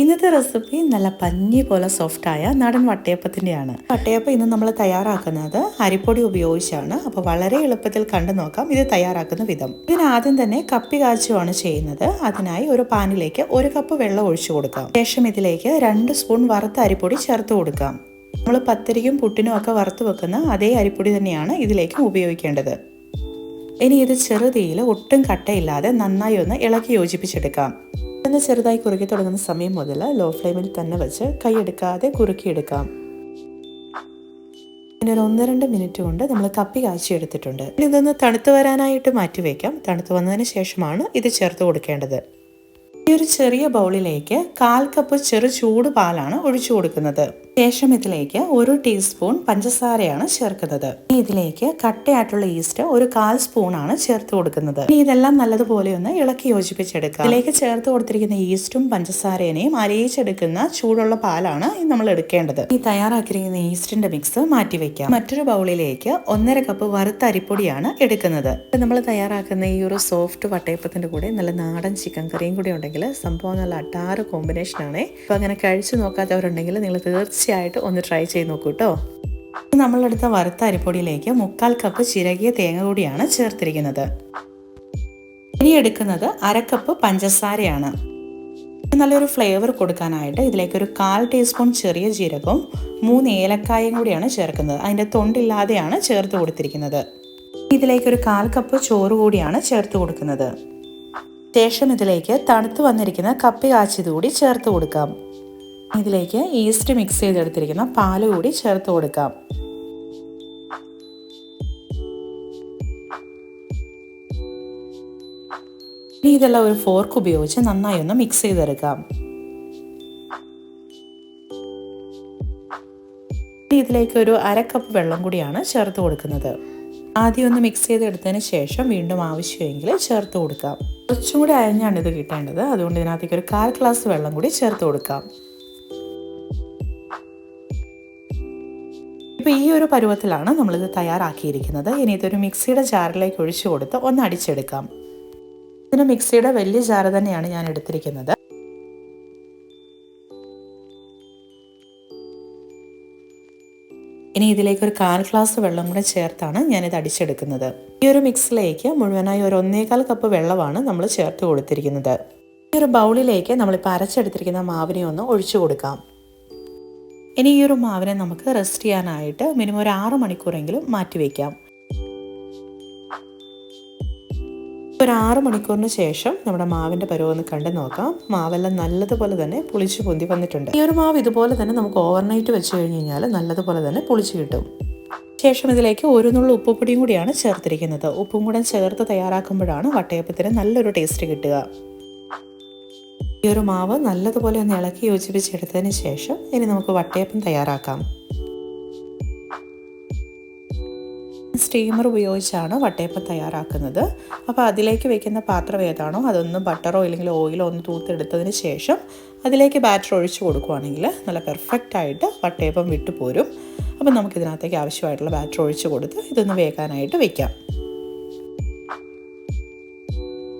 ഇന്നത്തെ റെസിപ്പി നല്ല പഞ്ഞി പോലെ സോഫ്റ്റായ നാടൻ വട്ടയപ്പത്തിന്റെയാണ്. വട്ടയപ്പം ഇന്ന് നമ്മൾ തയ്യാറാക്കുന്നത് അരിപ്പൊടി ഉപയോഗിച്ചാണ്. അപ്പോൾ വളരെ എളുപ്പത്തിൽ കണ്ടു നോക്കാം ഇത് തയ്യാറാക്കുന്ന വിധം. ഇതിനാദ്യം തന്നെ കപ്പി കാച്ചുവാണ് ചെയ്യുന്നത്. അതിനായി ഒരു പാനിലേക്ക് ഒരു കപ്പ് വെള്ളം ഒഴിച്ചു കൊടുക്കാം. ശേഷം ഇതിലേക്ക് രണ്ട് സ്പൂൺ വറുത്ത അരിപ്പൊടി ചേർത്ത് കൊടുക്കാം. നമ്മൾ പത്തിരിക്കും പുട്ടിനും ഒക്കെ വറുത്ത് വെക്കുന്ന അതേ അരിപ്പൊടി തന്നെയാണ് ഇതിലേക്കും ഉപയോഗിക്കേണ്ടത്. ഇനി ഇത് ചെറുതീയിൽ ഒട്ടും കട്ടയില്ലാതെ നന്നായി ഒന്ന് ഇളക്കി യോജിപ്പിച്ചെടുക്കാം. ഒന്ന് ചെറുതായി കുറുക്കി തുടങ്ങുന്ന സമയം മുതൽ ലോ ഫ്ലെയിമിൽ തന്നെ വെച്ച് കൈയെടുക്കാതെ കുറുക്കിയെടുക്കാം. പിന്നെ ഒരു ഒന്ന് രണ്ട് മിനിറ്റ് കൊണ്ട് നമ്മൾ കപ്പി കാച്ചി എടുത്തിട്ടുണ്ട് ഇതൊന്ന് തണുത്ത് വരാനായിട്ട് മാറ്റി വയ്ക്കാം തണുത്ത് വന്നതിന് ശേഷമാണ് ഇത് ചേർത്ത് കൊടുക്കേണ്ടത്. ഈ ഒരു ചെറിയ ബൗളിലേക്ക് കാൽ കപ്പ് ചെറു ചൂട് പാലാണ് ഒഴിച്ചു കൊടുക്കുന്നത്. ശേഷം ഇതിലേക്ക് ഒരു ടീസ്പൂൺ പഞ്ചസാരയാണ് ചേർക്കുന്നത്. ഇതിലേക്ക് കട്ടയായിട്ടുള്ള ഈസ്റ്റ് ഒരു കാൽ സ്പൂൺ ആണ് ചേർത്ത് കൊടുക്കുന്നത്. ഇതെല്ലാം നല്ലതുപോലെ ഒന്ന് ഇളക്കി യോജിപ്പിച്ചെടുക്കുക ഇതിലേക്ക് ചേർത്ത് കൊടുത്തിരിക്കുന്ന ഈസ്റ്റും പഞ്ചസാരേനെയും അരയിച്ചെടുക്കുന്ന ചൂടുള്ള പാലാണ് നമ്മൾ എടുക്കേണ്ടത്. ഈ തയ്യാറാക്കിയിരിക്കുന്ന ഈസ്റ്റിന്റെ മിക്സ് മാറ്റി വെക്കാം. മറ്റൊരു ബൗളിലേക്ക് ഒന്നര കപ്പ് വറുത്ത അരിപ്പൊടിയാണ് എടുക്കുന്നത്. നമ്മൾ തയ്യാറാക്കുന്ന ഈ ഒരു സോഫ്റ്റ് വട്ടയപ്പത്തിന്റെ കൂടെ നല്ല നാടൻ ചിക്കൻ കറിയും കൂടി ഉണ്ടെങ്കിൽ സംഭവം നല്ല അട്ടാറ് കോമ്പിനേഷൻ ആണ്. അപ്പോൾ അങ്ങനെ കഴിച്ചു നോക്കാത്തവരുണ്ടെങ്കിൽ നിങ്ങൾ തീർച്ചയായിട്ടും ഒന്ന് ട്രൈ ചെയ്ത് നോക്കൂ കേട്ടോ നമ്മളെടുത്ത വറുത്ത അരിപ്പൊടിയിലേക്ക് മുക്കാൽ കപ്പ് ചിരകിയ തേങ്ങ കൂടിയാണ് ചേർത്തിരിക്കുന്നത്. ഇനി എടുക്കുന്നത് അരക്കപ്പ് പഞ്ചസാരയാണ്. നല്ലൊരു ഫ്ലേവർ കൊടുക്കാനായിട്ട് ഇതിലേക്ക് ഒരു കാൽ ടീസ്പൂൺ ചെറിയ ജീരകവും മൂന്ന് ഏലക്കായും കൂടിയാണ് ചേർക്കുന്നത്. അതിന്റെ തൊണ്ടില്ലാതെയാണ് ചേർത്ത് കൊടുത്തിരിക്കുന്നത്. ഇതിലേക്ക് ഒരു കാൽ കപ്പ് ചോറ് കൂടിയാണ് ചേർത്ത് കൊടുക്കുന്നത്. ശേഷം ഇതിലേക്ക് തണുത്ത് വന്നിരിക്കുന്ന കപ്പി കാച്ചിയത് കൂടി ചേർത്ത് കൊടുക്കാം. ഇതിലേക്ക് ഈസ്റ്റ് മിക്സ് ചെയ്തെടുത്തിരിക്കുന്ന പാൽ കൂടി ചേർത്ത് കൊടുക്കാം. ഇനി ഇതെല്ലാം ഒരു ഫോർക്ക് ഉപയോഗിച്ച് നന്നായി ഒന്ന് മിക്സ് ചെയ്തെടുക്കാം. ഇതിലേക്ക് ഒരു അര കപ്പ് വെള്ളം കൂടിയാണ് ചേർത്ത് കൊടുക്കുന്നത്. ആദ്യം ഒന്ന് മിക്സ് ചെയ്തെടുത്തതിന് ശേഷം വീണ്ടും ആവശ്യമെങ്കിൽ ചേർത്ത് കൊടുക്കാം. കുറച്ചും കൂടി അയഞ്ഞാണ് ഇത് കിട്ടേണ്ടത്. അതുകൊണ്ട് ഇതിനകത്തേക്ക് ഒരു കാൽ ഗ്ലാസ് വെള്ളം കൂടി ചേർത്ത് കൊടുക്കാം. ഇപ്പോൾ ഈ ഒരു പരുവത്തിലാണ് നമ്മളിത് തയ്യാറാക്കിയിരിക്കുന്നത്. ഇനി ഇതൊരു മിക്സിയുടെ ജാറിലേക്ക് ഒഴിച്ചു കൊടുത്ത് ഒന്ന് അടിച്ചെടുക്കാം. ഇതിന് മിക്സിയുടെ വലിയ ജാറ് തന്നെയാണ് ഞാൻ എടുത്തിരിക്കുന്നത്. ഇനി ഇതിലേക്ക് ഒരു കാൽ ഗ്ലാസ് വെള്ളം കൂടെ ചേർത്താണ് ഞാനിത് അടിച്ചെടുക്കുന്നത്. ഈ ഒരു മിക്സിലേക്ക് മുഴുവനായി ഒരു ഒന്നേകാൽ കപ്പ് വെള്ളമാണ് നമ്മൾ ചേർത്ത് കൊടുത്തിരിക്കുന്നത്. ഈ ഒരു ബൗളിലേക്ക് നമ്മളിപ്പോൾ അരച്ചെടുത്തിരിക്കുന്ന മാവിനെ ഒന്ന് ഒഴിച്ചു കൊടുക്കാം. ഇനി ഈ ഒരു മാവിനെ നമുക്ക് റെസ്റ്റ് ചെയ്യാനായിട്ട് മിനിമം ഒരു ആറ് മണിക്കൂറെങ്കിലും മാറ്റി വയ്ക്കാം ഒരു ആറ് മണിക്കൂറിന് ശേഷം നമ്മുടെ മാവിന്റെ പരുവൊന്ന് കണ്ടു നോക്കാം. മാവെല്ലാം നല്ലതുപോലെ തന്നെ പുളിച്ച് പൊന്തി വന്നിട്ടുണ്ട്. ഈ ഒരു മാവ് ഇതുപോലെ തന്നെ നമുക്ക് ഓവർനൈറ്റ് വെച്ച് കഴിഞ്ഞ് കഴിഞ്ഞാൽ നല്ലതുപോലെ തന്നെ പുളിച്ച് കിട്ടും. ശേഷം ഇതിലേക്ക് ഒരു നുള്ള ഉപ്പുപൊടിയും കൂടിയാണ് ചേർത്തിരിക്കുന്നത്. ഉപ്പും കൂടെ ചേർത്ത് തയ്യാറാക്കുമ്പോഴാണ് വട്ടയപ്പത്തിന് നല്ലൊരു ടേസ്റ്റ് കിട്ടുക. ഈ ഒരു മാവ് നല്ലതുപോലെ ഒന്ന് ഇളക്കി യോജിപ്പിച്ചെടുത്തതിന് ശേഷം ഇനി നമുക്ക് വട്ടയപ്പം തയ്യാറാക്കാം. സ്റ്റീമർ ഉപയോഗിച്ചാണ് വട്ടയപ്പം തയ്യാറാക്കുന്നത്. അപ്പോൾ അതിലേക്ക് വെക്കുന്ന പാത്രം ഏതാണോ അതൊന്ന് ബട്ടറോ അല്ലെങ്കിൽ ഓയിലോ ഒന്ന് തൂത്തെടുത്തതിന് ശേഷം അതിലേക്ക് ബാറ്റർ ഒഴിച്ചു കൊടുക്കുകയാണെങ്കിൽ നല്ല പെർഫെക്റ്റ് ആയിട്ട് വട്ടയപ്പം വിട്ടു പോരും അപ്പോൾ നമുക്കിതിനകത്തേക്ക് ആവശ്യമായിട്ടുള്ള ബാറ്റർ ഒഴിച്ചു കൊടുത്ത് ഇതൊന്ന് വേകാനായിട്ട് വെക്കാം.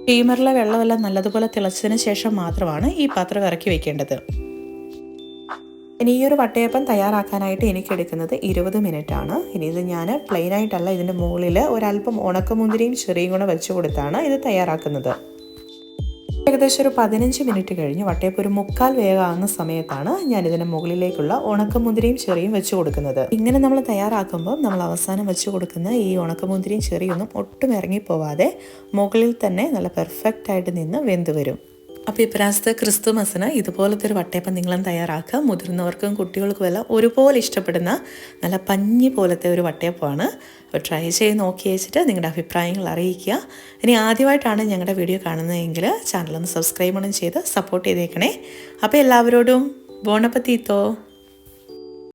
സ്റ്റീമറിലെ വെള്ളമെല്ലാം നല്ലതുപോലെ തിളച്ചതിന് ശേഷം മാത്രമാണ് ഈ പാത്രം ഇറക്കി വെക്കേണ്ടത്. ഇനി ഈ ഒരു വട്ടയപ്പം തയ്യാറാക്കാനായിട്ട് എനിക്ക് എടുക്കുന്നത് ഇരുപത് മിനിറ്റ് ആണ് ഇനി ഇത് ഞാൻ പ്ലെയിനായിട്ടല്ല ഇതിന്റെ മുകളിൽ ഒരല്പം ഉണക്കമുന്തിരിയും ചെറിയും കൂടെ വെച്ച് കൊടുത്താണ് ഇത് തയ്യാറാക്കുന്നത്. ഏകദേശം ഒരു പതിനഞ്ച് മിനിറ്റ് കഴിഞ്ഞ് വട്ടയപ്പം ഒരു മുക്കാൽ വേഗമാകുന്ന സമയത്താണ് ഞാൻ ഇതിന് മുകളിലേക്കുള്ള ഉണക്കമുന്തിരിയും ചെറിയും വെച്ച് കൊടുക്കുന്നത്. ഇങ്ങനെ നമ്മൾ തയ്യാറാക്കുമ്പോൾ നമ്മൾ അവസാനം വെച്ച് കൊടുക്കുന്ന ഈ ഉണക്കമുന്തിരിയും ചെറിയൊന്നും ഒട്ടും ഇറങ്ങിപ്പോവാതെ മുകളിൽ തന്നെ നല്ല പെർഫെക്റ്റ് ആയിട്ട് നിന്ന് വെന്ത് വരും. അപ്പോൾ ഇപ്രാവശ്യത്തെ ക്രിസ്തുമസിന് ഇതുപോലത്തെ ഒരു വട്ടയപ്പം നിങ്ങളും തയ്യാറാക്കുക. മുതിർന്നവർക്കും കുട്ടികൾക്കും എല്ലാം ഒരുപോലെ ഇഷ്ടപ്പെടുന്ന നല്ല പഞ്ഞി പോലത്തെ ഒരു വട്ടയപ്പമാണ്. അപ്പോൾ ട്രൈ ചെയ്ത് നോക്കി വെച്ചിട്ട് നിങ്ങളുടെ അഭിപ്രായങ്ങൾ അറിയിക്കുക. ഇനി ആദ്യമായിട്ടാണ് ഞങ്ങളുടെ വീഡിയോ കാണുന്നതെങ്കിൽ ചാനലൊന്ന് സബ്സ്ക്രൈബ് ഒന്നും ചെയ്ത് സപ്പോർട്ട് ചെയ്തേക്കണേ. അപ്പോൾ എല്ലാവരോടും ബോണപ്പത്തീത്തോ.